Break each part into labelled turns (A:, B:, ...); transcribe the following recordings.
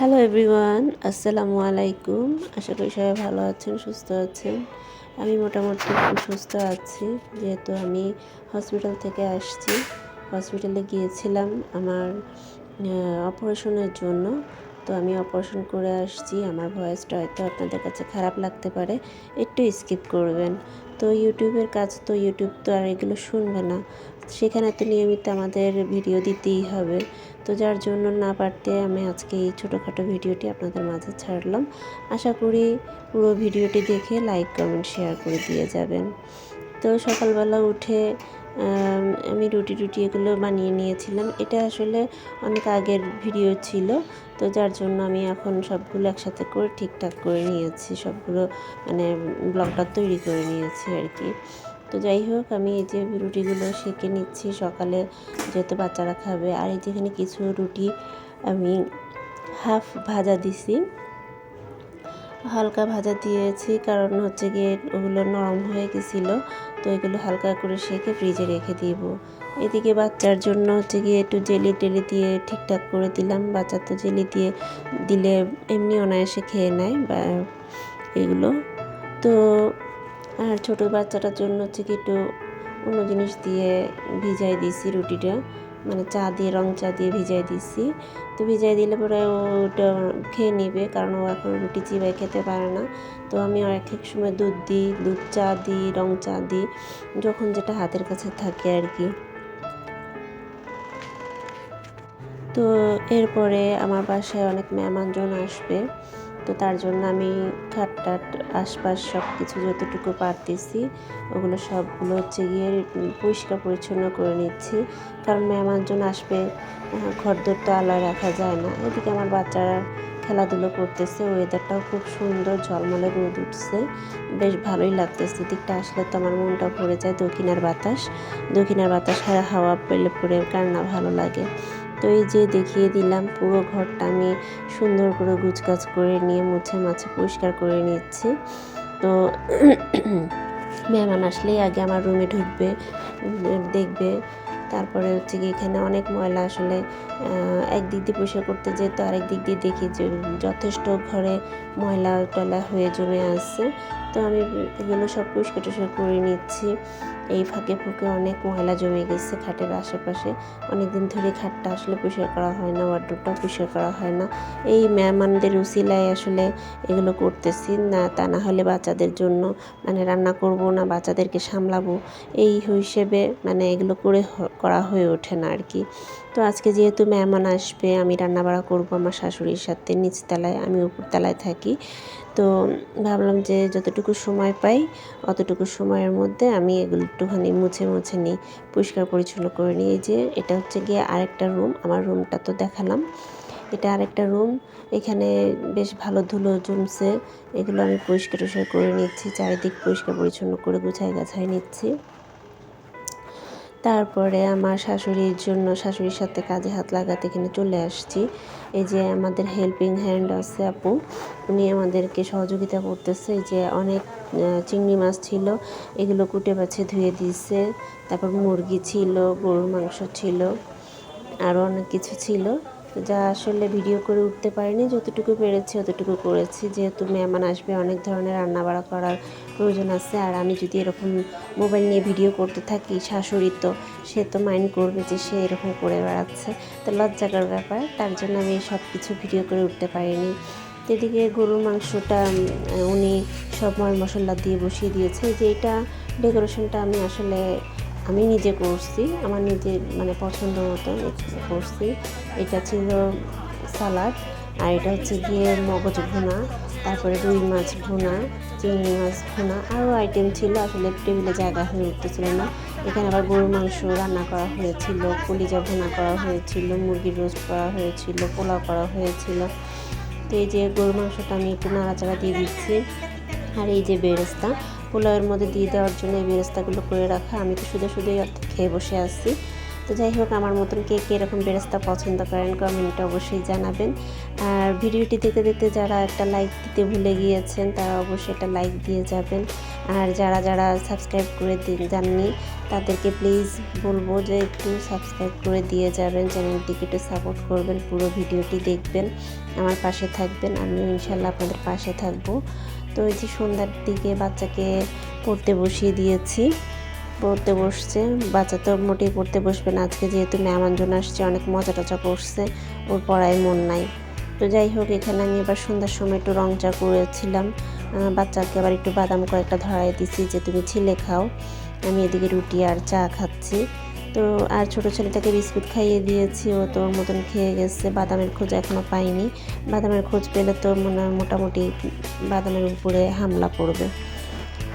A: Hello everyone আসসালামু আলাইকুম আশা করি সবাই ভালো আছেন, সুস্থ আছেন। আমি মোটামুটি সুস্থ আছি, যেহেতু আমি হসপিটাল থেকে আসছি। হসপিটালে গিয়েছিলাম আমার অপারেশনের জন্য। তো আমি অপারেশন করে আসছি। আমার ভয়েসটা হয়তো আপনাদের কাছে খারাপ লাগতে পারে। একটু স্কিপ করবেন। তো ইউটিউবের কাজ তো ইউটিউব তো আর এগুলো শুনবে না। সেখানে তো নিয়মিত আমাদের ভিডিও দিতেই হবে। তো যার জন্য না পারতে আমি আজকে এই ছোটোখাটো ভিডিওটি আপনাদের মাঝে ছাড়লাম। আশা করি পুরো ভিডিওটি দেখে লাইক কমেন্ট শেয়ার করে দিয়ে যাবেন। তো সকালবেলা উঠে আমি রুটি টুটি এগুলো বানিয়ে নিয়েছিলাম। এটা আসলে অনেক আগের ভিডিও ছিল। তো যার জন্য আমি এখন সবগুলো একসাথে করে ঠিকঠাক করে নিয়েছি। সবগুলো মানে ব্লগটা তৈরি করে নিয়েছি আর কি। তো যাই হোক, আমি এই যে রুটিগুলো সেঁকে নিচ্ছি সকালে, যেহেতু বাচ্চারা খাবে। আর এই যেখানে কিছু রুটি আমি হাফ ভাজা দিছি। হালকা ভাজা দিয়েছি, কারণ হচ্ছে গিয়ে ওগুলো নরম হয়ে গেছিল, তো এগুলো হালকা করে সেঁকে ফ্রিজে রেখে দিব। এদিকে বাচ্চার জন্য হচ্ছে গিয়ে একটু জেলি টেলি দিয়ে ঠিকঠাক করে দিলাম। বাচ্চা তো জেলি দিয়ে দিলে এমনি অনায়াসে খেয়ে নেয় বা এগুলো। তো আর ছোটো বাচ্চাটার জন্য হচ্ছে কি একটু অন্য জিনিস দিয়ে ভিজাই দিছি রুটিটা। মানে চা দিয়ে, রং চা দিয়ে ভিজাই দিছি তো ভিজাই দিলে পরে ওটা খেয়ে নিবে, কারণ ও এখন রুটি চিবাই খেতে পারে না। তো আমি এক এক সময় দুধ দিই, দুধ চা দিই, রং চা দিই, যখন যেটা হাতের কাছে থাকে আর কি। তো এরপরে আমার বাসায় অনেক মেহমানজন আসবে। তো তার জন্য আমি খাট টাট আশপাশ সব কিছু যতটুকু পারতেছি, ওগুলো সবগুলো হচ্ছে গিয়ে পরিষ্কার পরিচ্ছন্ন করে নিচ্ছি। কারণ মেহমানজন আসবে ঘরদোর তো আলায় রাখা যায় না। এদিকে আমার বাচ্চারা খেলাধুলো করতেছে ওয়েদারটাও খুব সুন্দর, ঝলমলে রোদ উঠছে। বেশ ভালোই লাগতেছে। দিকটা আসলে তো আমার মনটা ভরে যায় দক্ষিণার বাতাস। দক্ষিণার বাতাস হাওয়া পেলে পরে কার না ভালো লাগে। তো এই যে দেখিয়ে দিলাম, পুরো ঘরটা আমি সুন্দর করে গুছগাছ করে নিয়ে, মুছে মাছে পরিষ্কার করে নিচ্ছি তো মেহমান আসলেই আগে আমার রুমে ঢুকবে দেখবে। তারপরে হচ্ছে কি এখানে অনেক ময়লা আসলে একদিক দিয়ে পরিষ্কার করতে যেত আরেক দিক দিয়ে দেখি যে যথেষ্ট ঘরে ময়লা টয়লা হয়ে জমে আছে। তো আমি এগুলো সব পরিষ্কার টরিষ্কার করে নিচ্ছি। এই ফাঁকে ফুঁকে অনেক ময়লা জমে গেছে খাটের আশেপাশে। অনেক দিন ধরে খাটটা আসলে পরিষ্কার করা হয় না ওয়ার্ডরোবটাও পরিষ্কার করা হয় না। এই মেহমানদের উসিলায় আসলে এগুলো করতেছি না, তা না হলে বাচ্চাদের জন্য মানে রান্না করব না, বাচ্চাদেরকে সামলাবো। এই হিসেবে মানে এগুলো করে করা হয়ে ওঠে না আর কি। তো আজকে যেহেতু মেহমান আসবে, আমি রান্না বাড়া করব আমার শাশুড়ির সাথে নিচতলায় আমি উপরতলায় থাকি। তো ভাবলাম যে যতটুকু সময় পাই, অতটুকু সময়ের মধ্যে আমি এগুলো একটুখানি মুছে মুছে নিই, পরিষ্কার পরিচ্ছন্ন করে নিই। যে এটা হচ্ছে গিয়ে আরেকটা রুম আমার রুমটা তো দেখালাম। এটা আরেকটা রুম এখানে বেশ ভালো ধুলো জমছে, এগুলো আমি পরিষ্কার টরিষ্কার করে নিচ্ছি, চারিদিক পরিষ্কার পরিচ্ছন্ন করে গুছাই গাছাই নিচ্ছি। তারপরে আমার শাশুড়ির জন্য শাশুড়ির সাথে কাজে হাত লাগাতে এখানে চলে আসছি। এই যে আমাদের হেল্পিং হ্যান্ড আছে আপু, উনি আমাদেরকে সহযোগিতা করতেছে। এই যে অনেক চিংড়ি মাছ ছিল, এগুলো কুটে বাছে ধুয়ে দিয়েছে। তারপর মুরগি ছিল, গরুর মাংস ছিল আরও অনেক কিছু ছিল। যা আসলে ভিডিও করে উঠতে পারিনি। যতটুকু পেরেছি অতটুকু করেছি। যেহেতু মেহমান আসবে, অনেক ধরনের রান্নাবাড়া করার প্রয়োজন আছে। আর আমি যদি এরকম মোবাইল নিয়ে ভিডিও করতে থাকি, শাশুড়ি তো, সে তো মাইন্ড করবে যে সে এরকম করে বেড়াচ্ছে। তো লজ্জাকর ব্যাপার। তার জন্য আমি সব কিছু ভিডিও করে উঠতে পারিনি। এদিকে গরুর মাংসটা উনি সব ময় মশলা দিয়ে বসিয়ে দিয়েছে। যে এটা ডেকোরেশনটা আমি আসলে আমি নিজে করছি, আমার নিজে মানে পছন্দ মতো করছি। এটা ছিল সালাড আর এটা হচ্ছে গিয়ে মগজ ভুনা, তারপরে রুই মাছ ভুনা, চিংড়ি মাছ ভুনা, আরও আইটেম ছিল। আসলে টেবিলে জায়গা হয়ে উঠতেছিল না। এখানে আবার গরুর মাংস রান্না করা হয়েছিল, কলিজা ভুনা করা হয়েছিল, মুরগির রোস্ট করা হয়েছিল, পোলাও করা হয়েছিল। তো এই যে গরুর মাংসটা আমি একটু নাড়াচাড়া দিয়ে দিচ্ছি। আর এই যে বেরেস্তা পোলাওয়ের মধ্যে দিয়ে দেওয়ার জন্য এই বেরেস্তাগুলো করে রাখা। আমি তো শুধু শুধুই খেয়ে বসে আসছি তো যাই হোক, আমার মতন কে কে এরকম বেরেস্তা পছন্দ করেন কমেন্টে অবশ্যই জানাবেন। আর ভিডিওটি দেখতে দেখতে যারা একটা লাইক দিতে ভুলে গিয়েছেন, তারা অবশ্যই একটা লাইক দিয়ে যাবেন। আর যারা যারা সাবস্ক্রাইব করে যাননি, তাদেরকে প্লিজ বলব যে একটু সাবস্ক্রাইব করে দিয়ে যাবেন। চ্যানেলটিকে একটু সাপোর্ট করবেন, পুরো ভিডিওটি দেখবেন, আমার পাশে থাকবেন। আমিও ইনশাল্লাহ আপনাদের পাশে থাকব। তো এই যে সন্ধ্যার দিকে বাচ্চাকে পড়তে বসিয়ে দিয়েছি। পড়তে বসছে। বাচ্চা তো মোটেই পড়তে বসবে না। আজকে যেহেতু মেহমান জন আসছে, অনেক মজা টজা করছে। ওর পড়ায় মন নাই। তো যাই হোক, এখানে আমি এবার সন্ধ্যার সময় একটু রং চা করেছিলাম বাচ্চাকে আবার একটু বাদাম কয়েকটা ধরাই দিছি যে, তুমি ছিলে খাও। আমি এদিকে রুটি আর চা খাচ্ছি। তো আর ছোট ছেলেটাকে বিস্কুট খাইয়ে দিয়েছি, ও তোর মতন খেয়ে গেছে। বাদামের খোঁজ এখনও পাইনি। বাদামের খোঁজ পেলে তো মনে মোটামুটি বাদামের উপরে হামলা পড়বে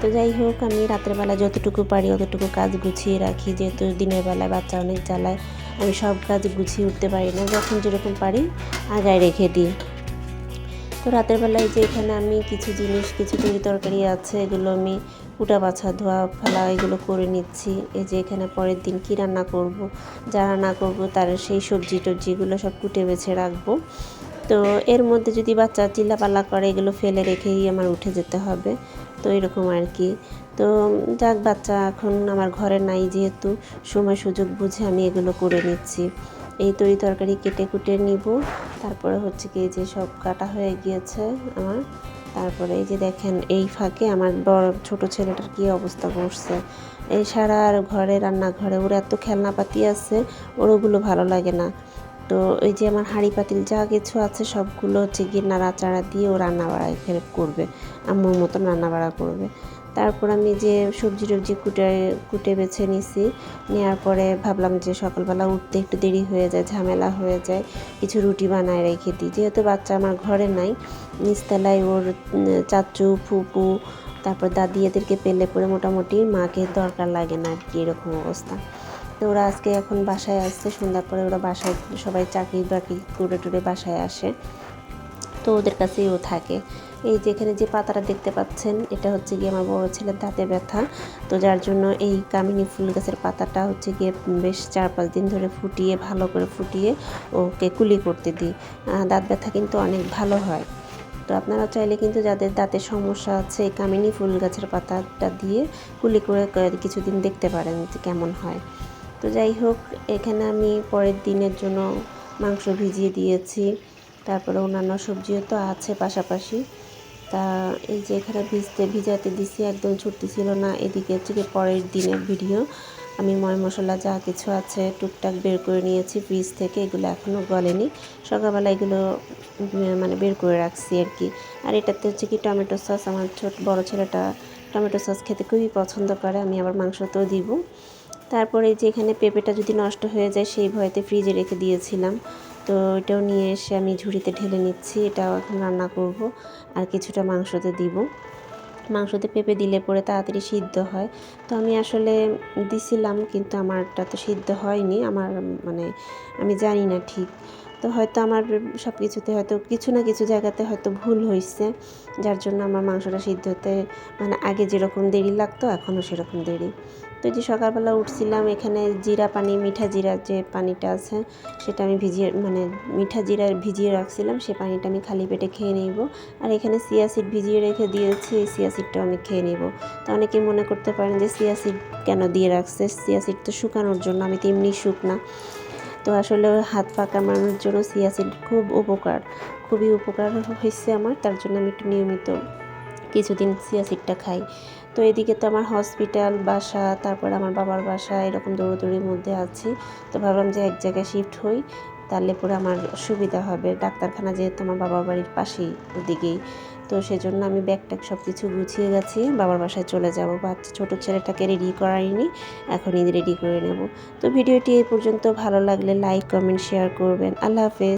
A: তো যাই হোক, আমি রাতের বেলা যতটুকু পারি অতটুকু কাজ গুছিয়ে রাখি। যেহেতু দিনের বেলায় বাচ্চা অনেক জ্বালায়, আমি সব কাজ গুছিয়ে উঠতে পারি না। যখন যেরকম পারি, আগায় রেখে দিই। তো রাতের বেলায় যে এখানে আমি কিছু জিনিস, কিছু তৈরি তরকারি আছে, এগুলো আমি কুটা বাছা, ধোয়া ফেলা, এগুলো করে নিচ্ছি। এই যে এখানে পরের দিন কী রান্না করব, যা রান্না করব তার সেই সবজি টবজিগুলো সব কুটে বেছে রাখব। তো এর মধ্যে যদি বাচ্চা চিল্লাপাল্লা করে, এগুলো ফেলে রেখেই আমার উঠে যেতে হবে। তো এরকম আর কি। তো যাক বাচ্চা, এখন আমার ঘরে নাই যেহেতু, সময় সুযোগ বুঝে আমি এগুলো করে নিচ্ছি। এই তরি তরকারি কেটে কুটে নিব। তারপরে হচ্ছে কি যে সব কাটা হয়ে গিয়েছে আমার। তারপরে এই যে দেখেন, এই ফাঁকে আমার বড় ছোট ছেলেটার কী অবস্থা করছে। এই আর ঘরে রান্নাঘরে ওর এত খেলনাপাতি আছে, ওর ওগুলো ভালো লাগে না। তো এই যে আমার হাঁড়ি পাতিল যা কিছু আছে সবগুলো হচ্ছে গিয়ে নাড়াচাড়া দিয়ে ও রান্না ফেরত করবে, আম্মুর মতন রান্না বাড়া করবে। তারপর আমি যে সবজি টবজি কুটে কুটে বেছে নিছি নেওয়ার পরে ভাবলাম যে সকালবেলা উঠতে একটু দেরি হয়ে যায়, ঝামেলা হয়ে যায়, কিছু রুটি বানায় রেখে দিই। যেহেতু বাচ্চা আমার ঘরে নাই, নিচতলায় ওর চাচু, ফুপু, তারপর দাদি এদেরকে পেলে পরে মোটামুটি মাকে দরকার লাগে না আর কি এরকম অবস্থা। তো ওরা আজকে এখন বাসায় আসছে, সন্ধ্যার পরে ওরা বাসায়, সবাই চাকরি বাকরি করে টুরে বাসায় আসে। তো ওদের কাছেই ও থাকে। এই যে এখানে যে পাতাটা দেখতে পাচ্ছেন, এটা হচ্ছে গিয়ে আমার বড় ছেলের দাঁতে ব্যথা। তো যার জন্য এই কামিনী ফুল গাছের পাতাটা হচ্ছে গিয়ে বেশ চার পাঁচ দিন ধরে ফুটিয়ে, ভালো করে ফুটিয়ে ওকে কুলি করতে দিই। দাঁত ব্যথা কিন্তু অনেক ভালো হয়। তো আপনারা চাইলে কিন্তু যাদের দাঁতের সমস্যা আছে, এই কামিনী ফুল গাছের পাতাটা দিয়ে কুলি করে কিছুদিন দেখতে পারেন যে কেমন হয়। তো যাই হোক, এখানে আমি পরের দিনের জন্য মাংস ভিজিয়ে দিয়েছি। তারপরে অন্যান্য সবজিও তো আছে পাশাপাশি। তা এই যে এখানে ভিজতে ভিজাতে দিছি, একদম ছুটি ছিল না। এদিকে হচ্ছে পরের দিনের ভিডিও। আমি ময় মশলা যা কিছু আছে টুকটাক বের করে নিয়েছি ফ্রিজ থেকে, এগুলো এখনও গলেনি। সকালবেলা এগুলো মানে বের করে রাখছি আর কি। আর এটাতে হচ্ছে কি টমেটো সস, আমার ছোট বড় ছেলেটা টমেটো সস খেতে খুবই পছন্দ করে, আমি আবার মাংসতেও দিব। তারপরে যে এখানে পেঁপেটা যদি নষ্ট হয়ে যায়, সেই ভয়তে ফ্রিজে রেখে দিয়েছিলাম। তো এটাও নিয়ে এসে আমি ঝুড়িতে ঢেলে নিচ্ছি, এটাও এখন রান্না করব। আর কিছুটা মাংসতে দিব। মাংসতে পেঁপে দিলে পরে তাড়াতাড়ি সিদ্ধ হয়। তো আমি আসলে দিছিলাম, কিন্তু আমারটা তো সিদ্ধ হয়নি। আমার মানে আমি জানি না ঠিক। তো হয়তো আমার সব কিছুতে হয়তো কিছু না কিছু জায়গাতে হয়তো ভুল হয়েছে যার জন্য আমার মাংসটা সিদ্ধ হতে মানে আগে যেরকম দেরি লাগতো এখনও সেরকম দেরি। তো যে সকালবেলা উঠছিলাম, এখানে জিরা পানি, মিঠা জিরা যে পানিটা আছে, সেটা আমি ভিজিয়ে মানে মিঠা জিরা ভিজিয়ে রাখছিলাম, সে পানিটা আমি খালি পেটে খেয়ে নেব। আর এখানে সিয়াসিড ভিজিয়ে রেখে দিয়েছি, এই সিয়াসিডটাও আমি খেয়ে নেব। তো অনেকেই মনে করতে পারেন যে সিয়াসিড কেন দিয়ে রাখছে? সিয়াসিড তো শুকানোর জন্য, আমি তো এমনি শুকনা। তো আসলে হাত পা কামানোর জন্য সিয়াসিড খুব উপকার, খুবই উপকার হয়েছে আমার, তার জন্য আমি একটু নিয়মিত কিছুদিন সিয়াসিডটা খাই। তো এদিকে তো আমার হসপিটাল, বাসা, তারপর আমার বাবার বাসা, এরকম দৌড়োদৌড়ির মধ্যে আছি। তো ভাবলাম যে এক জায়গায় শিফট হই তাহলে পরে আমার সুবিধা হবে। ডাক্তারখানা যেহেতু আমার বাবার বাড়ির পাশেই ওদিকেই। তো সেজন্য আমি ব্যাগ ট্যাগ সব কিছু গুছিয়ে গেছি। বাবার বাসায় চলে যাব। বাচ্চা ছোটো ছেলেটাকে রেডি করাইনি। এখনই রেডি করে নেব। তো ভিডিওটি এই পর্যন্ত। ভালো লাগলে লাইক কমেন্ট শেয়ার করবেন। আল্লাহ হাফেজ।